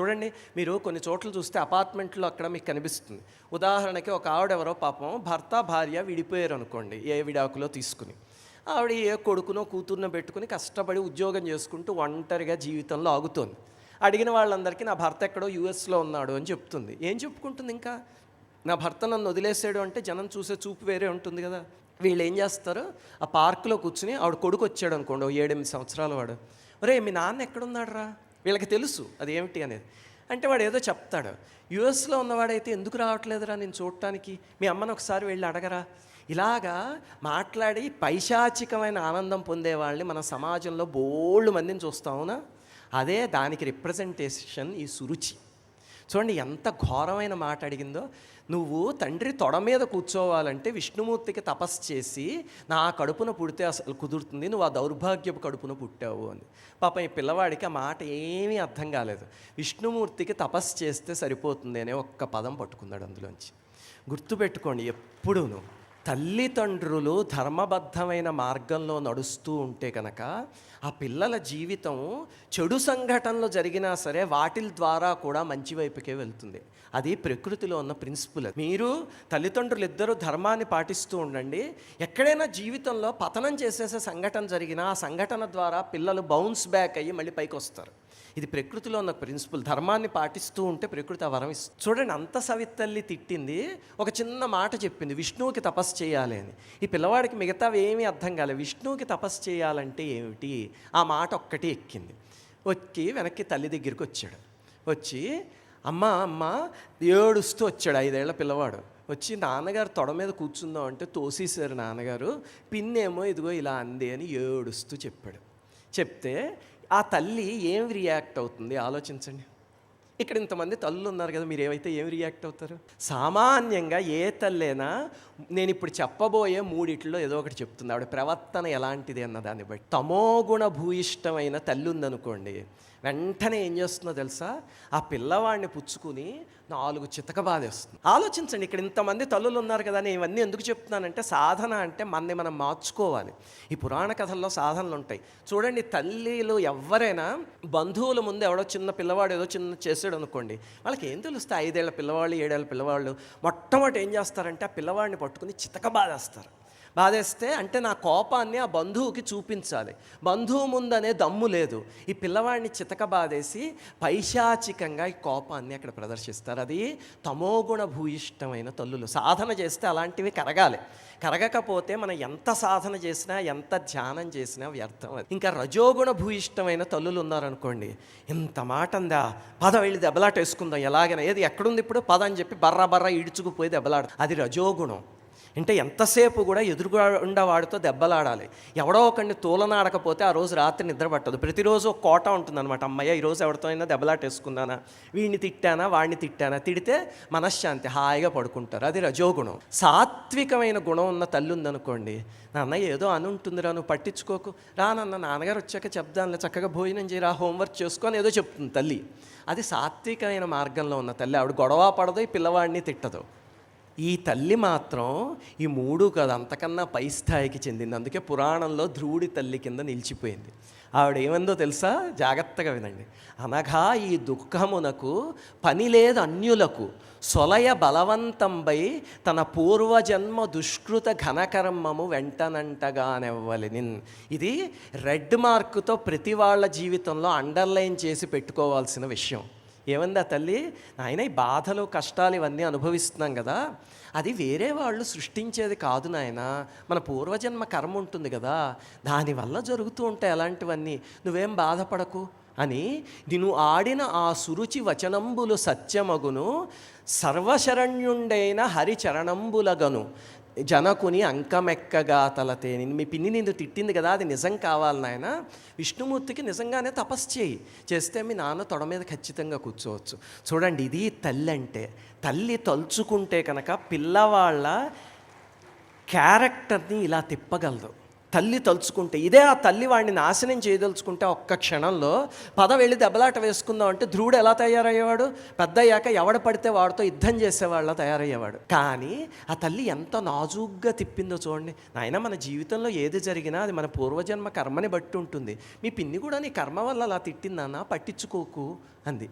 చూడండి మీరు కొన్ని చోట్ల చూస్తే అపార్ట్మెంట్లో అక్కడ మీకు కనిపిస్తుంది. ఉదాహరణకి ఒక ఆవిడెవరో పాపం భర్త భార్య విడిపోయారు అనుకోండి ఏ విడాకులో తీసుకుని. ఆవిడ ఏ కొడుకునో కూతురునో పెట్టుకుని కష్టపడి ఉద్యోగం చేసుకుంటూ ఒంటరిగా జీవితంలో ఆగుతోంది. అడిగిన వాళ్ళందరికీ నా భర్త ఎక్కడో యూఎస్లో ఉన్నాడు అని చెప్తుంది. ఏం చెప్పుకుంటుంది ఇంకా? నా భర్త నన్ను వదిలేసాడు అంటే జనం చూసే చూపు వేరే ఉంటుంది కదా. వీళ్ళు ఏం చేస్తారు? ఆ పార్కులో కూర్చుని ఆవిడ కొడుకు వచ్చాడు అనుకోండి ఓ ఏడెనిమిది సంవత్సరాల వాడు. ఒరే మీ నాన్న ఎక్కడున్నాడు రా వీళ్ళకి తెలుసు అది ఏమిటి అనేది. అంటే వాడు ఏదో చెప్తాడు యుఎస్లో ఉన్నవాడైతే ఎందుకు రావట్లేదురా నేను చూడటానికి? మీ అమ్మని ఒకసారి వెళ్ళి అడగరా. ఇలాగా మాట్లాడి పైశాచికమైన ఆనందం పొందే వాళ్ళని మన సమాజంలో బోళ్ళు మందిని చూస్తావునా? అదే దానికి రిప్రజెంటేషన్ ఈ సురుచి. చూడండి ఎంత ఘోరమైన మాట అడిగిందో. నువ్వు తండ్రి తొడ మీద కూర్చోవాలంటే విష్ణుమూర్తికి తపస్సు చేసి నా కడుపున పుడితే అసలు కుదురుతుంది నువ్వు ఆ దౌర్భాగ్యపు కడుపున పుట్టావు అని. పాపం ఈ పిల్లవాడికి ఆ మాట ఏమీ అర్థం కాలేదు. విష్ణుమూర్తికి తపస్సు చేస్తే సరిపోతుంది అనే ఒక్క పదం పట్టుకున్నాడు అందులోంచి. గుర్తుపెట్టుకోండి ఎప్పుడూను తల్లిదండ్రులు ధర్మబద్ధమైన మార్గంలో నడుస్తూ ఉంటే కనుక ఆ పిల్లల జీవితం చెడు సంఘటనలు జరిగినా సరే వాటి ద్వారా కూడా మంచి వైపుకే వెళ్తుంది. అది ప్రకృతిలో ఉన్న ప్రిన్సిపుల్ మీరు తల్లిదండ్రులు ఇద్దరూ ధర్మాన్ని పాటిస్తూ ఉండండి. ఎక్కడైనా జీవితంలో పతనం చేసేసే సంఘటన జరిగినా ఆ సంఘటన ద్వారా పిల్లలు బౌన్స్ బ్యాక్ అయ్యి మళ్ళీ పైకి వస్తారు. ఇది ప్రకృతిలో ఉన్న ప్రిన్సిపల్ ధర్మాన్ని పాటిస్తూ ఉంటే ప్రకృతి ఆ వరం ఇస్తుంది. చూడండి అంత సవితల్లి తిట్టింది. ఒక చిన్న మాట చెప్పింది. విష్ణువుకి తపస్సు చేయాలి అని. ఈ పిల్లవాడికి మిగతావి ఏమీ అర్థం కాలేదు. విష్ణువుకి తపస్సు చేయాలంటే ఏమిటి? ఆ మాట ఒక్కటి ఎక్కింది. వచ్చి వెనక్కి తల్లి దగ్గరికి వచ్చాడు. వచ్చి అమ్మ అమ్మ ఏడుస్తూ వచ్చాడు ఐదేళ్ళ పిల్లవాడు. వచ్చి నాన్నగారు తొడ మీద కూర్చుందాం అంటే తోసేశారు నాన్నగారు. పిన్నేమో ఇదిగో ఇలా అంది అని ఏడుస్తూ చెప్పాడు. చెప్తే ఆ తల్లి ఏం రియాక్ట్ అవుతుంది? ఆలోచించండి. ఇక్కడ ఇంతమంది తల్లులు ఉన్నారు కదా మీరు ఏమైతే ఏం రియాక్ట్ అవుతారు? సామాన్యంగా ఏ తల్లైనా నేను ఇప్పుడు చెప్పబోయే మూడిట్లో ఏదో ఒకటి చెప్తుంది. ఆవిడ ప్రవర్తన ఎలాంటిది అన్న దాన్ని బట్టి. తమోగుణ భూయిష్టమైన తల్లి ఉందనుకోండి వెంటనే ఏం చేస్తుందో తెలుసా? ఆ పిల్లవాడిని పుచ్చుకుని నాలుగు చితక బాధేస్తుంది. ఆలోచించండి ఇక్కడ ఇంతమంది తల్లులు ఉన్నారు కదా నేను ఇవన్నీ ఎందుకు చెప్తున్నానంటే సాధన అంటే మనని మనం మార్చుకోవాలి. ఈ పురాణ కథల్లో సాధనలు ఉంటాయి. చూడండి తల్లిలు ఎవరైనా బంధువుల ముందు ఎవడో చిన్న పిల్లవాడు ఏదో చిన్న చేశాడు అనుకోండి వాళ్ళకి ఏం తెలుస్తాయి? ఐదేళ్ళ పిల్లవాళ్ళు ఏడేళ్ళ పిల్లవాళ్ళు మొట్టమొదటి ఏం చేస్తారంటే ఆ పిల్లవాడిని పట్టుకుని చితక బాధేస్తారు బాధేస్తే అంటే నా కోపాన్ని ఆ బంధువుకి చూపించాలి. బంధువు ముందనే దమ్ము లేదు. ఈ పిల్లవాడిని చితక బాధేసి పైశాచికంగా ఈ కోపాన్ని అక్కడ ప్రదర్శిస్తారు. అది తమోగుణ భూయిష్టమైన తల్లులు. సాధన చేస్తే అలాంటివి కరగాలి. కరగకపోతే మనం ఎంత సాధన చేసినా ఎంత ధ్యానం చేసినా వ్యర్థం అది. ఇంకా రజోగుణ భూయిష్టమైన తల్లులు ఉన్నారనుకోండి ఇంత మాట అందా పద వెళ్ళి దెబ్బలాట వేసుకుందాం ఎలాగైనా ఏది ఎక్కడుంది ఇప్పుడు? పద అని చెప్పి బర్ర బర్ర ఇడుచుకుపోయి దెబ్బలాడు అది రజోగుణం. అంటే ఎంతసేపు కూడా ఎదురుగుండా వాడితో దెబ్బలాడాలి. ఎవడో ఒకరిని తూలనాడకపోతే ఆ రోజు రాత్రి నిద్ర పట్టదు. ప్రతిరోజు ఒక కోట ఉంటుందన్నమాట. అమ్మయ్య ఈరోజు ఎవరితో అయినా దెబ్బలాటేసుకున్నానా వీడిని తిట్టానా? వాడిని తిట్టానా? తిడితే మనశ్శాంతి హాయిగా పడుకుంటారు. అది రజోగుణం సాత్వికమైన గుణం ఉన్న తల్లి ఉందనుకోండి నాన్న ఏదో అని ఉంటుందిరా నువ్వు పట్టించుకోకు. రా నాన్న నాన్నగారు వచ్చాక చెప్దాంలే. చక్కగా భోజనం చేయరా హోంవర్క్ చేసుకొని ఏదో చెప్తుంది తల్లి. అది సాత్వికమైన మార్గంలో ఉన్న తల్లి. ఆవిడ గొడవ పడదు ఈ పిల్లవాడిని తిట్టదు. ఈ తల్లి మాత్రం ఈ మూడు కాదు అంతకన్నా పై స్థాయికి చెందింది. అందుకే పురాణంలో ధ్రువుడి తల్లి కింద నిలిచిపోయింది. ఆవిడ ఏమందో తెలుసా? జాగ్రత్తగా వినండి. అనగా ఈ దుఃఖమునకు పని లేదు అన్యులకు. సొలయ బలవంతంపై తన పూర్వజన్మ దుష్కృత ఘనకర్మము వెంటనంటగానెవ్వలిని ఇది రెడ్ మార్కుతో ప్రతి వాళ్ళ జీవితంలో అండర్లైన్ చేసి పెట్టుకోవాల్సిన విషయం. ఏమందా తల్లి? నాయన ఈ బాధలు కష్టాలు ఇవన్నీ అనుభవిస్తున్నాం కదా. అది వేరే వాళ్ళు సృష్టించేది కాదు నాయన. మన పూర్వజన్మ కర్మ ఉంటుంది కదా. దానివల్ల జరుగుతూ ఉంటాయి అలాంటివన్నీ. నువ్వేం బాధపడకు అని నిన్ను ఆడిన ఆ సురుచి వచనంబులు సత్యమగును. సర్వశరణ్యుండైన హరిచరణంబులగను. జనకుని అంకమెక్కగా తలతే. మీ పిన్ని నిన్ను తిట్టింది కదా అది నిజం కావాలి నాయన. విష్ణుమూర్తికి నిజంగానే తపస్సు చేయి. చేస్తే మీ నాన్న తొడ మీద ఖచ్చితంగా కూర్చోవచ్చు. చూడండి ఇది తల్లి అంటే తల్లి తలుచుకుంటే కనుక పిల్లవాళ్ళ క్యారెక్టర్ని ఇలా తిప్పగలదు. తల్లి తలుచుకుంటే ఇదే ఆ తల్లి వాడిని నాశనం చేయదలుచుకుంటే ఒక్క క్షణంలో పద వెళ్ళి దెబ్బలాట వేసుకుందాం అంటే ధ్రువుడు ఎలా తయారయ్యేవాడు? పెద్ద అయ్యాక ఎవడ పడితే వాడితో యుద్ధం చేసేవాళ్ళ తయారయ్యేవాడు. కానీ ఆ తల్లి ఎంత నాజూగ్గా తిప్పిందో చూడండి. నాయన మన జీవితంలో ఏది జరిగినా అది మన పూర్వజన్మ కర్మని బట్టి ఉంటుంది. మీ పిన్ని కూడా నీ కర్మ వల్ల అలా తిట్టిందన్నా పట్టించుకోకు అంది.